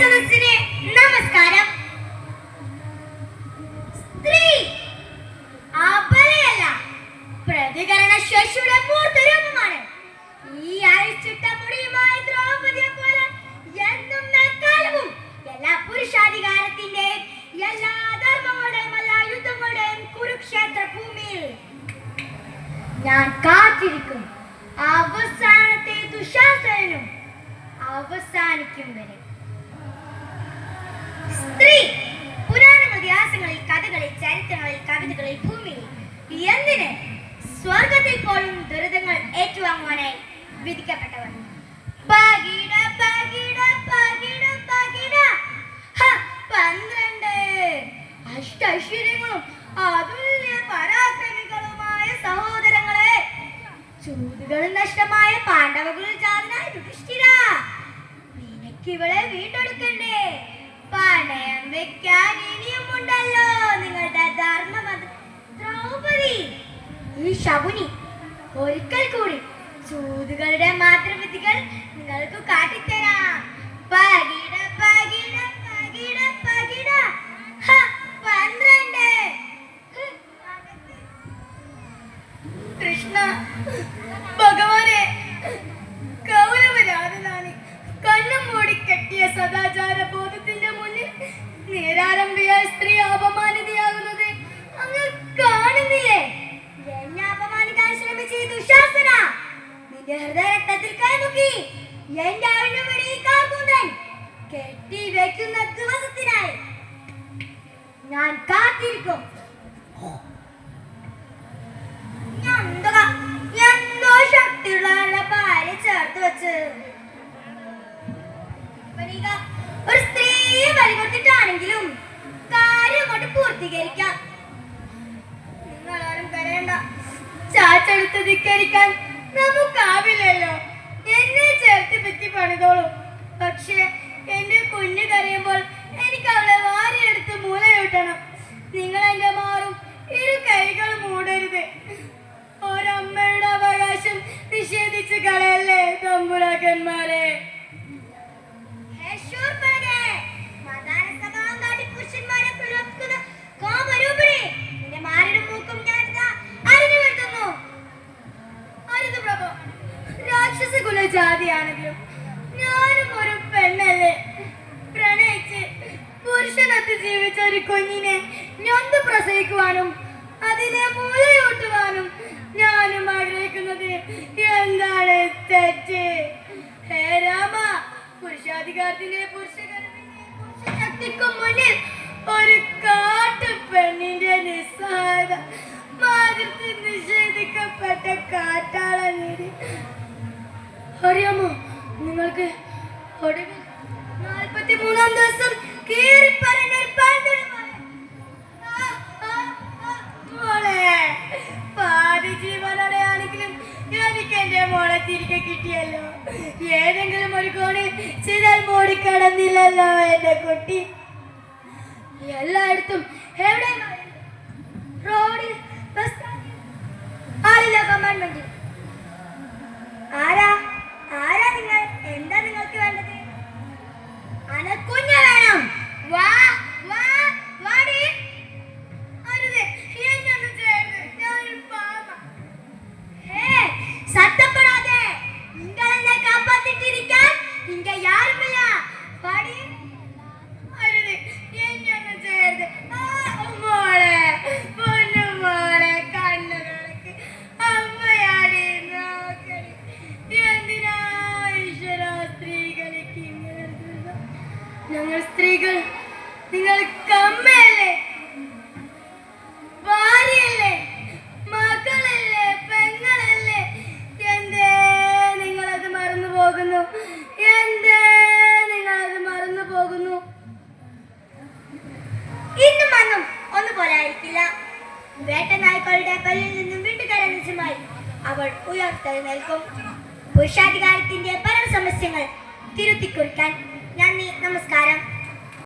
സദസ്സിന് നമസ്കാരം. സ്ത്രീ അബലയല്ല പ്രതികരണ ശേഷിയുടെ മൂർത്തരൂപമാണ്. ഈ അഴിച്ചിട്ട മുടിയുമായി ദ്രൗപതിയെ പോലെ എന്നും എക്കാലവും എല്ലാ പുരുഷാധികാരത്തിന്റെയും എല്ലാ ധർമ്മങ്ങളുടെയും എല്ലാ യുദ്ധങ്ങളുടെയും കുരുക്ഷേത്ര ഭൂമിയിൽ ഞാൻ കാത്തിരിക്കും. അവസാനത്തെ ദുശാസനും അവസാനിക്കും വരെ. സ്ത്രീ പുരാണ ഇതിഹാസങ്ങളിൽ കഥകളിൽ ചരിത്രങ്ങളിൽ കവിതകളിൽ ഭൂമിയിൽ. എന്തിന് സ്വർഗത്തിൽ പോലും ദുരിതങ്ങൾ ഏറ്റുവാങ്ങുവാനായി വിധിക്കപ്പെട്ടവർ? പകിട, പകിട, പകിട, പകിട. പന്ത്രണ്ട്. അഷ്ടൈശ്വര്യങ്ങളും അതുല്യ പരാക്രമികളുമായ സഹോദരങ്ങളെ. ചൂതുകളും നഷ്ടമായ പാണ്ഡവകുല ജാതനായ യുധിഷ്ഠിര നിനക്കിവളെ വീണ്ടെടുക്കണ്ടേ? പണയം വെക്കാൻ ഇനിയുമുണ്ടല്ലോ. നിങ്ങളുടെ ധർമ്മമത ദ്രൗപദി. ഈ ശകുനി ഒരിക്കൽ കൂടി ചൂതുകളുടെ മാത്രവിധികൾ നിങ്ങൾക്ക് കാട്ടിത്തരാം. പകിട പൂർത്തീകരിക്കാം. നിങ്ങളാരും കരയണ്ട ചാച്ചെടുത്ത് ധിക്കരിക്കാൻ നമുക്കാവില്ലല്ലോ. ജാതിയാണെങ്കിലും ഞാനും ഒരു പെണ്ണല്ലേ? പ്രണയിച്ച് പുരുഷനത്ത് ജീവിച്ച ഒരു കുഞ്ഞിനെ ഞൊന്ത് പ്രസവിക്കുവാനും അതിനെ മൂലയൂട്ടുവാനും ഞാനും ആഗ്രഹിക്കുന്നത് എന്താണ് തെറ്റ്? ഹേ രാമ പുരുഷാധികാരത്തിന്റെ പുരുഷകർമ്മിന്റെ മുന്നിൽ ഒരു കാട്ടു പെണ്ണിന്റെ നിസ്സഹായത മൂന്നാം ദിവസം. ആ, ആ, ആ, മോളെ പാതി ജീവനോടെയാണെങ്കിലും എനിക്ക് എന്റെ മോളെ തിരികെ കിട്ടിയല്ലോ. ഏതെങ്കിലും ഒരു കോണിൽ ചിതൽ മൂടിക്കടന്നില്ലല്ലോ എന്റെ കുട്ടി. എല്ലായിടത്തും എവിടെ റോഡിൽ ബസ് ആളില്ല കമാൻഡ്മെന്റിൽ ആരാ ആരാ? പല്ലിൽ നിന്നും വീട്ടുകാരനുമായി അവൾ ഉയർത്തെഴുന്നേൽക്കും പുരുഷാധികാരത്തിന്റെ പല സമസ്യങ്ങൾ തിരുത്തിക്കുറിക്കാൻ നന്ദി നമസ്കാരം.